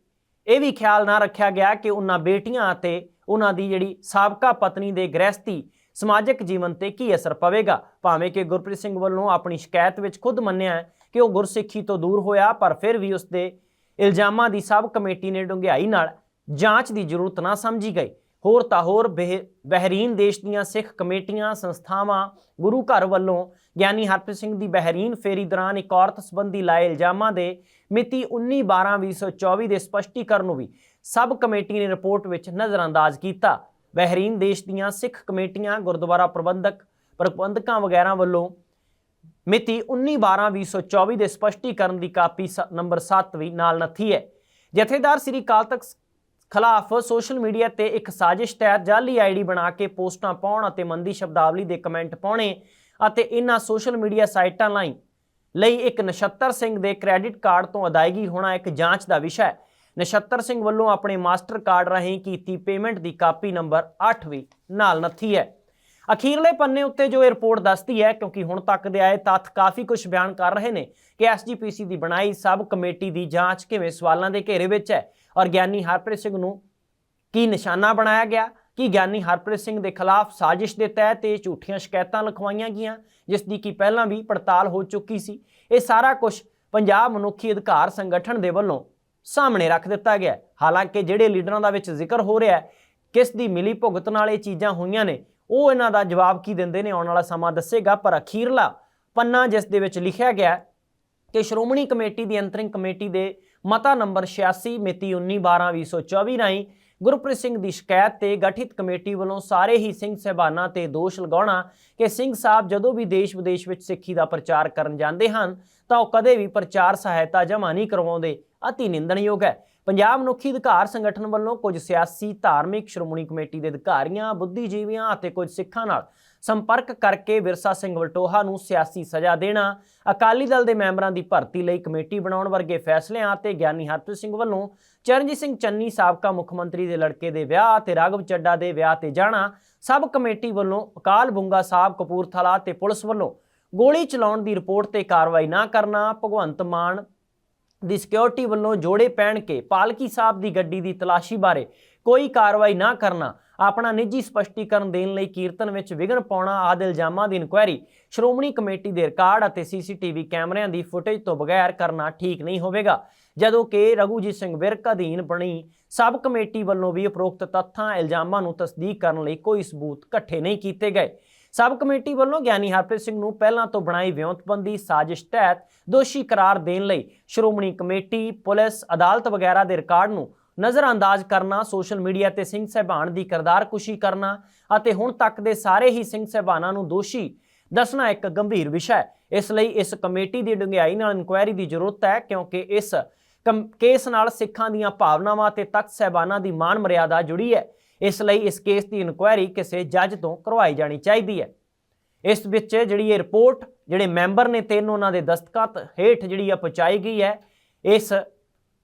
ਇਹ ਵੀ ਖਿਆਲ ਨਾ ਰੱਖਿਆ ਗਿਆ ਕਿ ਉਹਨਾਂ ਬੇਟੀਆਂ ਅਤੇ ਉਹਨਾਂ ਦੀ ਜਿਹੜੀ ਸਾਬਕਾ ਪਤਨੀ ਦੇ ਗ੍ਰਹਿਸਤੀ ਸਮਾਜਿਕ ਜੀਵਨ ਤੇ ਕੀ ਅਸਰ ਪਵੇਗਾ। ਭਾਵੇਂ ਕਿ ਗੁਰਪ੍ਰੀਤ ਸਿੰਘ ਵੱਲੋਂ ਆਪਣੀ ਸ਼ਿਕਾਇਤ ਵਿੱਚ ਖੁਦ ਮੰਨਿਆ ਹੈ ਕਿ ਉਹ ਗੁਰਸਿੱਖੀ ਤੋਂ ਦੂਰ ਹੋਇਆ, ਪਰ ਫਿਰ ਵੀ ਉਸ ਦੇ ਇਲਜ਼ਾਮਾਂ ਦੀ ਸਭ ਕਮੇਟੀ ਨੇ ਡੂੰਘਾਈ ਨਾਲ ਜਾਂਚ ਦੀ ਜ਼ਰੂਰਤ ਨਾ ਸਮਝੀ ਗਈ। ਹੋਰ ਤਾਂ ਹੋਰ ਬਹਿ- ਬਹਿਰੀਨ ਦੇਸ਼ ਦੀਆਂ ਸਿੱਖ ਕਮੇਟੀਆਂ, ਸੰਸਥਾਵਾਂ, ਗੁਰੂ ਘਰ ਵੱਲੋਂ ਗਿਆਨੀ ਹਰਪ੍ਰੀਤ ਸਿੰਘ ਦੀ ਬਹਿਰੀਨ ਫੇਰੀ ਦੌਰਾਨ ਇੱਕ ਔਰਤ ਸੰਬੰਧੀ ਲਾਏ ਇਲਜ਼ਾਮਾਂ ਦੇ ਮਿਤੀ 19/12/2024 ਦੇ ਸਪਸ਼ਟੀਕਰਨ ਨੂੰ ਵੀ ਸਬ ਕਮੇਟੀ ਨੇ ਰਿਪੋਰਟ ਵਿੱਚ ਨਜ਼ਰਅੰਦਾਜ਼ ਕੀਤਾ। ਬਹਿਰੀਨ ਦੇਸ਼ ਦੀਆਂ ਸਿੱਖ ਕਮੇਟੀਆਂ, ਗੁਰਦੁਆਰਾ ਪ੍ਰਬੰਧਕ, ਪ੍ਰਬੰਧਕਾਂ ਵਗੈਰਾ ਵੱਲੋਂ ਮਿਤੀ 19/12/2024 ਦੇ ਸਪਸ਼ਟੀਕਰਨ ਦੀ ਕਾਪੀ ਸ- ਨੰਬਰ 7 ਵੀ ਨਾਲ ਨੱਥੀ ਹੈ। ਜਥੇਦਾਰ ਸ੍ਰੀ ਕਾਲ ਤਖਤ ਖਿਲਾਫ ਸੋਸ਼ਲ ਮੀਡੀਆ ਤੇ ਇੱਕ ਸਾਜ਼ਿਸ਼ ਤਹਿਤ ਜਾਲੀ ਆਈਡੀ ਬਣਾ ਕੇ ਪੋਸਟਾਂ ਪਾਉਣ ਅਤੇ ਮੰਦੀ ਸ਼ਬਦਾਵਲੀ ਦੇ ਕਮੈਂਟ ਪਾਉਣੇ ਅਤੇ ਇਹਨਾਂ ਸੋਸ਼ਲ ਮੀਡੀਆ ਸਾਈਟਾਂ ਲਈ ਲਈ ਇੱਕ ਨਛੱਤਰ ਸਿੰਘ ਦੇ ਕ੍ਰੈਡਿਟ ਕਾਰਡ ਤੋਂ ਅਦਾਇਗੀ ਹੋਣਾ ਇੱਕ ਜਾਂਚ ਦਾ ਵਿਸ਼ਾ ਹੈ। ਨਛੱਤਰ ਸਿੰਘ ਵੱਲੋਂ ਆਪਣੇ ਮਾਸਟਰ ਕਾਰਡ ਰਾਹੀਂ ਕੀਤੀ ਪੇਮੈਂਟ ਦੀ ਕਾਪੀ ਨੰਬਰ 8 ਵੀ ਨਾਲ ਨੱਥੀ ਹੈ। ਅਖੀਰਲੇ ਪੰਨੇ ਉੱਤੇ ਜੋ ਇਹ ਰਿਪੋਰਟ ਦੱਸਦੀ ਹੈ, ਕਿਉਂਕਿ ਹੁਣ ਤੱਕ ਦੇ ਆਏ ਤੱਥ ਕਾਫੀ ਕੁਝ ਬਿਆਨ ਕਰ ਰਹੇ ਨੇ ਕਿ ਐਸਜੀਪੀਸੀ ਦੀ ਬਣਾਈ ਸਬ ਕਮੇਟੀ ਦੀ ਜਾਂਚ ਕਿਵੇਂ ਸਵਾਲਾਂ ਦੇ ਘੇਰੇ ਵਿੱਚ ਹੈ। ਔਰ ਗਿਆਨੀ ਹਰਪ੍ਰੀਤ ਸਿੰਘ ਨੂੰ ਕੀ ਨਿਸ਼ਾਨਾ ਬਣਾਇਆ ਗਿਆ? ਕਿ ਗਿਆਨੀ ਹਰਪ੍ਰੀਤ ਸਿੰਘ ਦੇ ਖਿਲਾਫ ਸਾਜ਼ਿਸ਼ ਦੇ ਤਹਿਤ ਇਹ ਝੂਠੀਆਂ ਸ਼ਿਕਾਇਤਾਂ ਲਿਖਵਾਈਆਂ ਗਈਆਂ, ਜਿਸ ਦੀ ਕਿ ਪਹਿਲਾਂ ਵੀ ਪੜਤਾਲ ਹੋ ਚੁੱਕੀ ਸੀ? ਇਹ ਸਾਰਾ ਕੁਝ ਪੰਜਾਬ ਮਨੁੱਖੀ ਅਧਿਕਾਰ ਸੰਗਠਨ ਦੇ ਵੱਲੋਂ ਸਾਹਮਣੇ ਰੱਖ ਦਿੱਤਾ ਗਿਆ ਹਾਲਾਂਕਿ ਜਿਹੜੇ ਲੀਡਰਾਂ ਦਾ ਵਿੱਚ ਜ਼ਿਕਰ ਹੋ ਰਿਹਾ ਹੈ, ਕਿਸ ਦੀ ਮਿਲੀ ਭੁਗਤ ਨਾਲ ਇਹ ਚੀਜ਼ਾਂ ਹੋਈਆਂ ਨੇ ਉਹ ਇਹਨਾਂ ਦਾ ਜਵਾਬ ਕੀ ਦਿੰਦੇ ਨੇ? ਆਉਣ ਵਾਲਾ ਸਮਾਂ ਦੱਸੇਗਾ, ਪਰ ਅਖੀਰਲਾ ਪੰਨਾ ਜਿਸ ਦੇ ਵਿੱਚ ਲਿਖਿਆ ਗਿਆ ਕਿ ਸ਼੍ਰੋਮਣੀ ਕਮੇਟੀ ਦੀ ਅੰਤਰਿੰਗ ਕਮੇਟੀ ਦੇ ਮਤਾ ਨੰਬਰ 86 ਮਿਤੀ 19/12/2024 ਰਾਹੀਂ ਗੁਰਪ੍ਰੀਤ ਸਿੰਘ ਦੀ ਸ਼ਿਕਾਇਤ ਤੇ ਗਠਿਤ ਕਮੇਟੀ ਵੱਲੋਂ ਸਾਰੇ ਹੀ ਸਿੰਘ ਸਹਿਬਾਨਾਂ ਤੇ ਦੋਸ਼ ਲਗਾਉਣਾ ਕਿ ਸਿੰਘ ਸਾਹਿਬ ਜਦੋਂ ਵੀ ਦੇਸ਼ ਵਿਦੇਸ਼ ਵਿੱਚ ਸਿੱਖੀ ਦਾ ਪ੍ਰਚਾਰ ਕਰਨ ਜਾਂਦੇ ਹਨ, ਤਾਂ ਉਹ ਕਦੇ ਵੀ ਪ੍ਰਚਾਰ ਸਹਾਇਤਾ ਜਮ੍ਹਾਂ ਨਹੀਂ ਕਰਵਾਉਂਦੇ। ਅਤੀ ਨਿੰਦਣਯੋਗ ਹੈ। ਪੰਜਾਬ ਮਨੁੱਖੀ ਅਧਿਕਾਰ ਸੰਗਠਨ ਵੱਲੋਂ ਕੁਝ ਸਿਆਸੀ, ਧਾਰਮਿਕ, ਸ਼੍ਰੋਮਣੀ ਕਮੇਟੀ ਦੇ ਅਧਿਕਾਰੀਆਂ, ਬੁੱਧੀਜੀਵੀਆਂ ਅਤੇ ਕੁਝ ਸਿੱਖਾਂ ਨਾਲ ਸੰਪਰਕ ਕਰਕੇ ਵਿਰਸਾ ਸਿੰਘ ਵਲਟੋਹਾ ਨੂੰ ਸਿਆਸੀ ਸਜ਼ਾ ਦੇਣਾ, ਅਕਾਲੀ ਦਲ ਦੇ ਮੈਂਬਰਾਂ ਦੀ ਭਰਤੀ ਲਈ ਕਮੇਟੀ ਬਣਾਉਣ ਵਰਗੇ ਫੈਸਲਿਆਂ ਤੇ ਗਿਆਨੀ ਹਰਪ੍ਰੀਤ ਸਿੰਘ ਵੱਲੋਂ ਚਰਨਜੀਤ ਸਿੰਘ ਚੰਨੀ ਸਾਬਕਾ ਮੁੱਖ ਮੰਤਰੀ ਦੇ ਲੜਕੇ ਦੇ ਵਿਆਹ ਤੇ ਰਾਘਵ ਚੱਡਾ ਦੇ ਵਿਆਹ ਤੇ ਜਾਣਾ, ਸਭ ਕਮੇਟੀ ਵੱਲੋਂ ਅਕਾਲ ਬੁੰਗਾ ਸਾਹਿਬ ਕਪੂਰਥਲਾ ਤੇ ਪੁਲਿਸ ਵੱਲੋਂ ਗੋਲੀ ਚਲਾਉਣ ਦੀ ਰਿਪੋਰਟ ਤੇ ਕਾਰਵਾਈ ਨਾ ਕਰਨਾ, ਭਗਵੰਤ ਮਾਨ ਦੀ ਸਿਕਿਉਰਿਟੀ ਵੱਲੋਂ ਜੋੜੇ ਪਹਿਨ ਕੇ ਪਾਲਕੀ ਸਾਹਿਬ ਦੀ ਗੱਡੀ ਦੀ ਤਲਾਸ਼ੀ ਬਾਰੇ ਕੋਈ ਕਾਰਵਾਈ ਨਾ ਕਰਨਾ, ਆਪਣਾ ਨਿੱਜੀ ਸਪਸ਼ਟੀਕਰਨ ਦੇਣ ਲਈ ਕੀਰਤਨ ਵਿੱਚ ਵਿਘਨ ਪਾਉਣਾ ਆਦਿ ਇਲਜ਼ਾਮਾਂ ਦੀ ਇਨਕੁਆਇਰੀ, ਸ਼੍ਰੋਮਣੀ ਕਮੇਟੀ ਦੇ ਰਿਕਾਰਡ ਅਤੇ ਸੀਸੀਟੀਵੀ ਕੈਮਰਿਆਂ ਦੀ ਫੁਟੇਜ ਤੋਂ ਬਗੈਰ ਕਰਨਾ ਠੀਕ ਨਹੀਂ ਹੋਵੇਗਾ। ਜਦੋਂ ਕਿ ਰਘੂਜੀਤ ਸਿੰਘ ਵਿਰਕ ਅਧੀਨ ਬਣੀ ਸਬ ਕਮੇਟੀ ਵੱਲੋਂ ਵੀ ਉਪਰੋਕਤ ਤੱਥਾਂ, ਇਲਜ਼ਾਮਾਂ ਨੂੰ ਤਸਦੀਕ ਕਰਨ ਲਈ ਕੋਈ ਸਬੂਤ ਇਕੱਠੇ ਨਹੀਂ ਕੀਤੇ ਗਏ। ਸਬ ਕਮੇਟੀ ਵੱਲੋਂ ਗਿਆਨੀ ਹਰਪ੍ਰੀਤ ਸਿੰਘ ਨੂੰ ਪਹਿਲਾਂ ਤੋਂ ਬਣਾਈ ਵਿਉਂਤਬੰਦੀ ਸਾਜ਼ਿਸ਼ ਤਹਿਤ ਦੋਸ਼ੀ ਕਰਾਰ ਦੇਣ ਲਈ ਸ਼੍ਰੋਮਣੀ ਕਮੇਟੀ, ਪੁਲਿਸ, ਅਦਾਲਤ ਵਗੈਰਾ ਦੇ ਰਿਕਾਰਡ ਨੂੰ ਨਜ਼ਰਅੰਦਾਜ਼ ਕਰਨਾ, ਸੋਸ਼ਲ ਮੀਡੀਆ ਤੇ ਸਿੰਘ ਸਹਿਬਾਨ ਦੀ ਕਿਰਦਾਰਕੁਸ਼ੀ ਕਰਨਾ ਅਤੇ ਹੁਣ ਤੱਕ ਦੇ ਸਾਰੇ ਹੀ ਸਿੰਘ ਸਹਿਬਾਨਾਂ ਨੂੰ ਦੋਸ਼ੀ ਦੱਸਣਾ ਇੱਕ ਗੰਭੀਰ ਵਿਸ਼ਾ ਹੈ। ਇਸ ਲਈ ਇਸ ਕਮੇਟੀ ਦੀ ਡੂੰਘਾਈ ਨਾਲ ਇਨਕੁਆਇਰੀ ਦੀ ਜ਼ਰੂਰਤ ਹੈ ਕਿਉਂਕਿ ਇਸ ਕਮ- ਕੇਸ ਨਾਲ ਸਿੱਖਾਂ ਦੀਆਂ ਭਾਵਨਾਵਾਂ ਤੇ ਤਖਤ ਸਹਿਬਾਨਾਂ ਦੀ ਮਾਨ ਮਰਿਆਦਾ ਜੁੜੀ ਹੈ। ਇਸ ਲਈ ਇਸ ਕੇਸ ਦੀ ਇਨਕੁਆਇਰੀ ਕਿਸੇ ਜੱਜ ਤੋਂ ਕਰਵਾਈ ਜਾਣੀ ਚਾਹੀਦੀ ਹੈ। ਇਸ ਵਿੱਚ ਜਿਹੜੀ ਇਹ ਰਿਪੋਰਟ ਜਿਹੜੇ ਮੈਂਬਰ ਨੇ ਤਿੰਨ ਉਹਨਾਂ ਦੇ ਦਸਤਖਤ ਹੇਠ ਜਿਹੜੀ ਆ ਪਹੁੰਚਾਈ ਗਈ ਹੈ, ਇਸ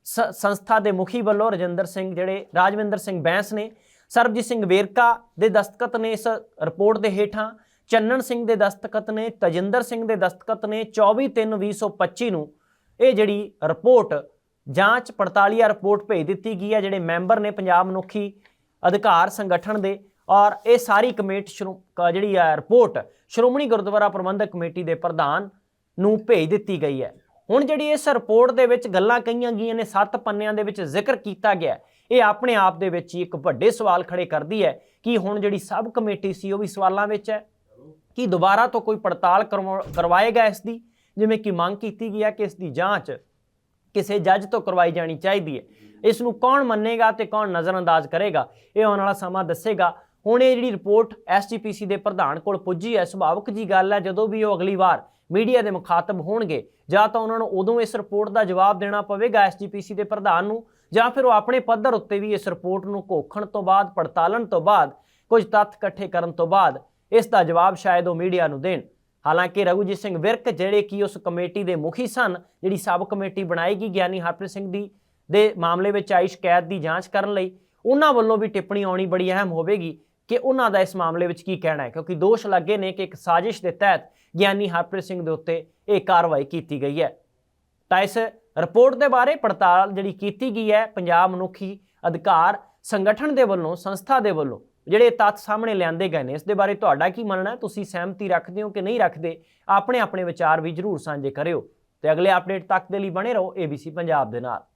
ਸੰਸਥਾ ਦੇ ਮੁਖੀ ਵੱਲੋਂ ਰਜਿੰਦਰ ਸਿੰਘ ਜਿਹੜੇ ਰਾਜਵਿੰਦਰ ਸਿੰਘ ਬੈਂਸ ਨੇ, ਸਰਬਜੀਤ ਸਿੰਘ ਵੇਰਕਾ ਦੇ ਦਸਤਖਤ ਨੇ ਇਸ ਰਿਪੋਰਟ ਦੇ ਹੇਠਾਂ, ਚੰਨਣ ਸਿੰਘ ਦੇ ਦਸਤਖਤ ਨੇ, ਤਜਿੰਦਰ ਸਿੰਘ ਦੇ ਦਸਤਖਤ ਨੇ 24/3/2025 ਨੂੰ ਇਹ ਜਿਹੜੀ ਰਿਪੋਰਟ ਜਾਂਚ ਪੜਤਾਲੀਆ ਰਿਪੋਰਟ ਭੇਜ ਦਿੱਤੀ ਗਈ ਹੈ, ਜਿਹੜੇ ਮੈਂਬਰ ਨੇ ਪੰਜਾਬ ਮਨੁੱਖੀ ਅਧਿਕਾਰ ਸੰਗਠਨ ਦੇ ਔਰ ਇਹ ਸਾਰੀ ਕਮੇਟ ਸ਼੍ਰੋ- ਕ- ਜਿਹੜੀ ਆ ਰਿਪੋਰਟ ਸ਼੍ਰੋਮਣੀ ਗੁਰਦੁਆਰਾ ਪ੍ਰਬੰਧਕ ਕਮੇਟੀ ਦੇ ਪ੍ਰਧਾਨ ਨੂੰ ਭੇਜ ਦਿੱਤੀ ਗਈ ਹੈ। ਹੁਣ ਜਿਹੜੀ ਇਸ ਰਿਪੋਰਟ ਦੇ ਵਿੱਚ ਗੱਲਾਂ ਕਹੀਆਂ ਗਈਆਂ ਨੇ, ਸੱਤ ਪੰਨਿਆਂ ਦੇ ਵਿੱਚ ਜ਼ਿਕਰ ਕੀਤਾ ਗਿਆ ਇਹ ਆਪਣੇ ਆਪ ਦੇ ਵਿੱਚ ਹੀ ਇੱਕ ਵੱਡੇ ਸਵਾਲ ਖੜੇ ਕਰਦੀ ਹੈ ਕਿ ਹੁਣ ਜਿਹੜੀ ਸਬ ਕਮੇਟੀ ਸੀ ਉਹ ਵੀ ਸਵਾਲਾਂ ਵਿੱਚ ਹੈ, ਕਿ ਦੁਬਾਰਾ ਤੋਂ ਕੋਈ ਪੜਤਾਲ ਕਰਵਾ- ਕਰਵਾਏਗਾ ਇਸ ਦੀ ਜਿਵੇਂ ਕਿ ਮੰਗ ਕੀਤੀ ਗਈ ਹੈ ਕਿ ਇਸ ਦੀ ਜਾਂਚ ਕਿਸੇ ਜੱਜ ਤੋਂ ਕਰਵਾਈ ਜਾਣੀ ਚਾਹੀਦੀ ਹੈ। ਇਸ ਨੂੰ ਕੌਣ ਮੰਨੇਗਾ ਤੇ ਕੌਣ ਨਜ਼ਰਅੰਦਾਜ਼ ਕਰੇਗਾ? ਇਹ ਆਉਣ ਵਾਲਾ ਸਮਾਂ ਦੱਸੇਗਾ। ਹੁਣ ਇਹ ਜਿਹੜੀ ਰਿਪੋਰਟ ਐਸਜੀਪੀਸੀ ਦੇ ਪ੍ਰਧਾਨ ਕੋਲ ਪੁੱਜੀ ਹੈ, ਸੁਭਾਵਕ ਜੀ ਗੱਲ ਹੈ, ਜਦੋਂ ਵੀ ਉਹ ਅਗਲੀ ਵਾਰ ਮੀਡੀਆ ਦੇ ਮੁਖਾਤਬ ਹੋਣਗੇ, ਜਾਂ ਤਾਂ ਉਹਨਾਂ ਨੂੰ ਉਦੋਂ ਇਸ ਰਿਪੋਰਟ ਦਾ ਜਵਾਬ ਦੇਣਾ ਪਵੇਗਾ ਐਸਜੀਪੀਸੀ ਦੇ ਪ੍ਰਧਾਨ ਨੂੰ, ਜਾਂ ਫਿਰ ਉਹ ਆਪਣੇ ਪੱਧਰ ਉੱਤੇ ਵੀ ਇਸ ਰਿਪੋਰਟ ਨੂੰ ਘੋਖਣ ਤੋਂ ਬਾਅਦ, ਪੜਤਾਲਣ ਤੋਂ ਬਾਅਦ, ਕੁਝ ਤੱਥ ਇਕੱਠੇ ਕਰਨ ਤੋਂ ਬਾਅਦ ਇਸ ਦਾ ਜਵਾਬ ਸ਼ਾਇਦ ਉਹ ਮੀਡੀਆ ਨੂੰ ਦੇਣ। ਹਾਲਾਂਕਿ ਰਘੂਜੀਤ ਸਿੰਘ ਵਿਰਕ, ਜਿਹੜੇ ਕਿ ਉਸ ਕਮੇਟੀ ਦੇ ਮੁਖੀ ਸਨ, ਜਿਹੜੀ ਸਬ ਕਮੇਟੀ ਬਣਾਏਗੀ ਗਿਆਨੀ ਹਰਪ੍ਰੀਤ ਸਿੰਘ ਦੀ ਦੇ ਮਾਮਲੇ ਵਿੱਚ ਆਈ ਸ਼ਿਕਾਇਤ ਦੀ ਜਾਂਚ ਕਰਨ ਲਈ ਉਹਨਾਂ ਵੱਲੋਂ ਵੀ ਟਿੱਪਣੀ ਆਉਣੀ ਬੜੀ ਅਹਿਮ ਹੋਵੇਗੀ ਕਿ ਉਹਨਾਂ ਦਾ ਇਸ ਮਾਮਲੇ ਵਿੱਚ ਕੀ ਕਹਿਣਾ ਹੈ, ਕਿਉਂਕਿ ਦੋਸ਼ ਲੱਗੇ ਨੇ ਕਿ ਇੱਕ ਸਾਜ਼ਿਸ਼ ਦੇ ਤਹਿਤ ਗਿਆਨੀ ਹਰਪ੍ਰੀਤ ਸਿੰਘ ਦੇ ਉੱਤੇ ਇਹ ਕਾਰਵਾਈ ਕੀਤੀ ਗਈ ਹੈ। ਤਾਂ ਇਸ ਰਿਪੋਰਟ ਦੇ ਬਾਰੇ ਪੜਤਾਲ ਜਿਹੜੀ ਕੀਤੀ ਗਈ ਹੈ, ਪੰਜਾਬ ਮਨੁੱਖੀ ਅਧਿਕਾਰ ਸੰਗਠਨ ਦੇ ਵੱਲੋਂ, ਸੰਸਥਾ ਦੇ ਵੱਲੋਂ, ਜਿਹੜੇ ਤੱਥ ਸਾਹਮਣੇ ਲਿਆਂਦੇ ਗਏ ਨੇ, ਇਸ ਦੇ ਬਾਰੇ ਤੁਹਾਡਾ ਕੀ ਮੰਨਣਾ ਹੈ? ਤੁਸੀਂ ਸਹਿਮਤੀ ਰੱਖਦੇ ਹੋ ਕਿ ਨਹੀਂ ਰੱਖਦੇ? ਆਪਣੇ ਆਪਣੇ ਵਿਚਾਰ ਵੀ ਜਰੂਰ ਸਾਂਝੇ ਕਰਿਓ। ਤੇ ਅਗਲੇ ਅਪਡੇਟ ਤੱਕ ਦੇ ਲਈ ਬਣੇ ਰਹੋ ABC ਪੰਜਾਬ ਦੇ ਨਾਲ।